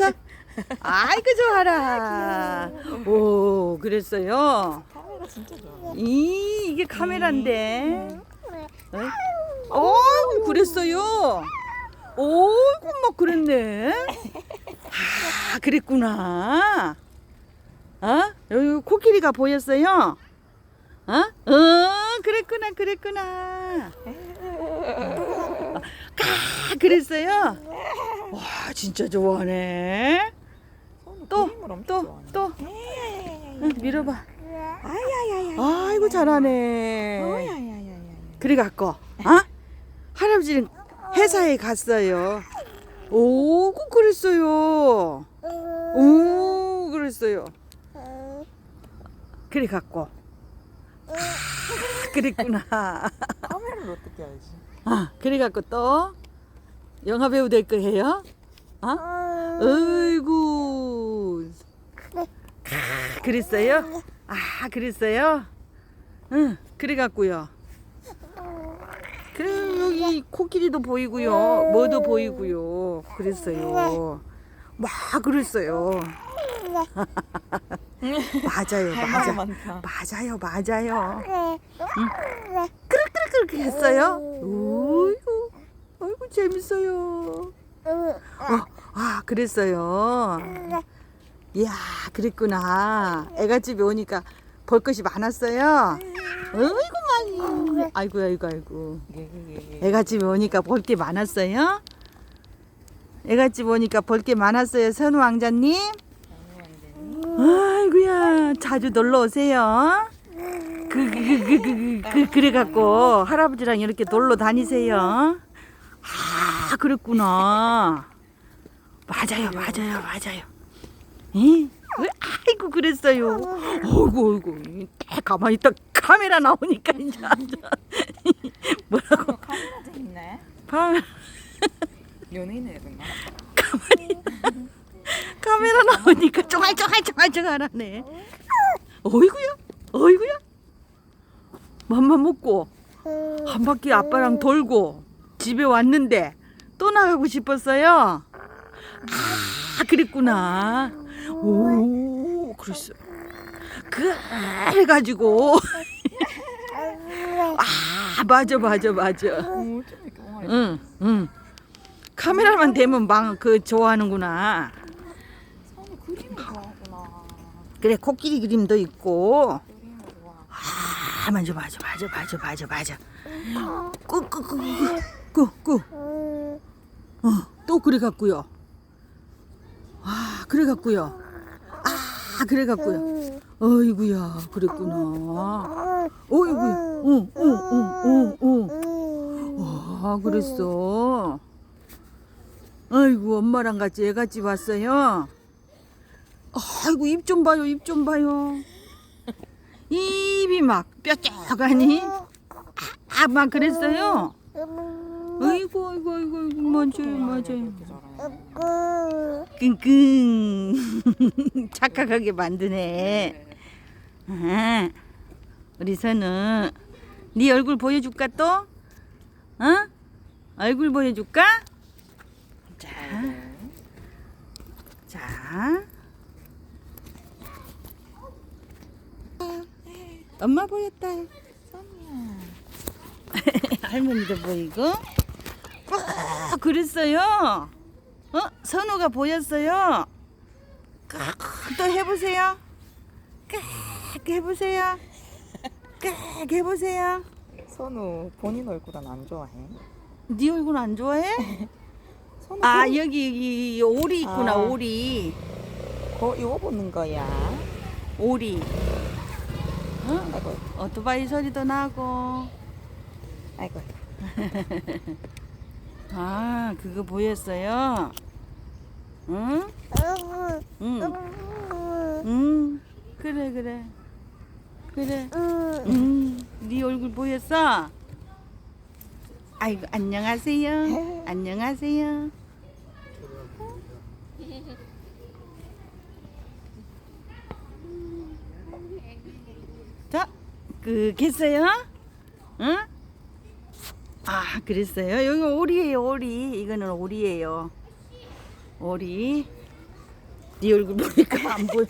웃어? 아이고 좋아라. 오 그랬어요. 카메라 진짜 좋아. 이 이게 카메라인데. 어? 그랬어요. 오이구 막 그랬네. 아 그랬구나. 어? 여기 코끼리가 보였어요. 어? 어 그랬구나 그랬구나. 아 그랬어요. 와 진짜 좋아하네. 또, 엄청 또, 좋아하네. 또. 야야야야야. 응, 밀어봐. 아야야야. 아이고 잘하네. 그래 갖고, 어? 할아버지는 회사에 갔어요. 오고 그랬어요. 오 그랬어요. 그래 갖고. 아, 그랬구나. 카메라를 어떻게 알지? 아 그래 갖고 또 영화 배우 될 거예요? 어? 어이구. 아, 그랬어요? 아 그랬어요? 응 그래 갖고요. 그래 여기 코끼리도 보이고요, 뭐도 보이고요. 그랬어요. 막 그랬어요. 맞아요, 맞아. 맞아요, 맞아요. 그렇게 그렇게 했어요. 어이구, 어이구 재밌어요. 어, 아 그랬어요. 이야 그랬구나. 애가 집에 오니까 볼 것이 많았어요. 어이구 많이. 아이고 아이고 아이고. 애가 집에 오니까 볼 게 많았어요. 애가 집 오니까 볼 게 많았어요. 선우 왕자님. 아이고야 자주 놀러 오세요. 그그 그 그 그 그래 갖고 할아버지랑 이렇게 놀러 다니세요. 아 그랬구나. 맞아요 맞아요 맞아요. 에? 아이고 그랬어요. 어이구 어이구 딱 가만히 있다 카메라 나오니까 이제 완전 뭐라고 카메라 재밌네. 봐. 연예인이네 그나. 카메라 나오니까 쫑알쫑알쫑알쫑알하네. 어이구야, 어이구야. 맘만 먹고 한 바퀴 아빠랑 돌고 집에 왔는데 또 나가고 싶었어요. 아, 그랬구나. 오, 그랬어. 그래가지고 아, 맞아, 맞아, 맞아. 응, 응. 카메라만 대면 망그 좋아하는구나. 그래 코끼리 그림도 있고. 아 맞아 맞아 맞아 맞아 맞아 맞아 꾸꾸꾸꾸꾸꾸 어 또 그래 갖고요. 아 그래 갖고요. 아 그래 갖고요. 어이구야 그랬구나. 어이구야. 어어 어 어 어 아 그랬어. 아이고 엄마랑 같이 애같이 왔어요. 아이고 입 좀 봐요 입 좀 봐요. 입이 막 뾰족하니? 아 막 그랬어요 아이고 아이고 아이고 맞아요 맞아요. 끙끙 착각하게 만드네 아, 우리 선우 네 얼굴 보여줄까 또? 어? 얼굴 보여줄까? 자, 자. 엄마 보였다. 할머니도 보이고. 어, 그랬어요. 어? 선우가 보였어요. 깍, 또 해보세요. 깍 해보세요. 깍 해보세요. 선우 본인 얼굴은 안 좋아해? 네 얼굴 안 좋아해? 선우 아 그거- 여기 여기 오리 있구나 아. 오리 그거 이거 보는 거야. 오리. 어? 아이고 오토바이 소리도 나고. 아이고. 아 그거 보였어요? 응? 응. 응. 그래 그래. 그래. 응. 네 얼굴 보였어? 아이고 안녕하세요. 안녕하세요. 자, 그 겠어요? 응? 아, 그랬어요. 여기 오리예요, 오리. 이거는 오리예요. 오리. 네 얼굴 보니까 안 보여.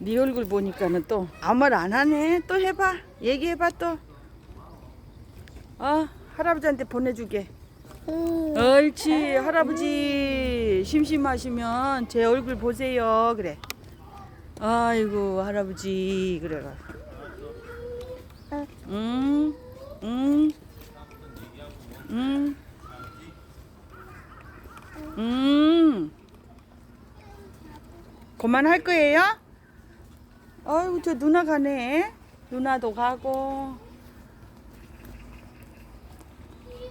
네 얼굴 보니까는 또 아무 말 안 하네. 또 해봐. 얘기해봐 또. 어 할아버지한테 보내주게. 옳지 할아버지 심심하시면 제 얼굴 보세요 그래. 아이고 할아버지 그래가. 응, 응, 응, 응. 그만 할 거예요? 아이고 저 누나 가네. 누나도 가고.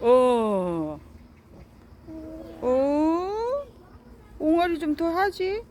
어. 어? 옹알이 좀 더 하지?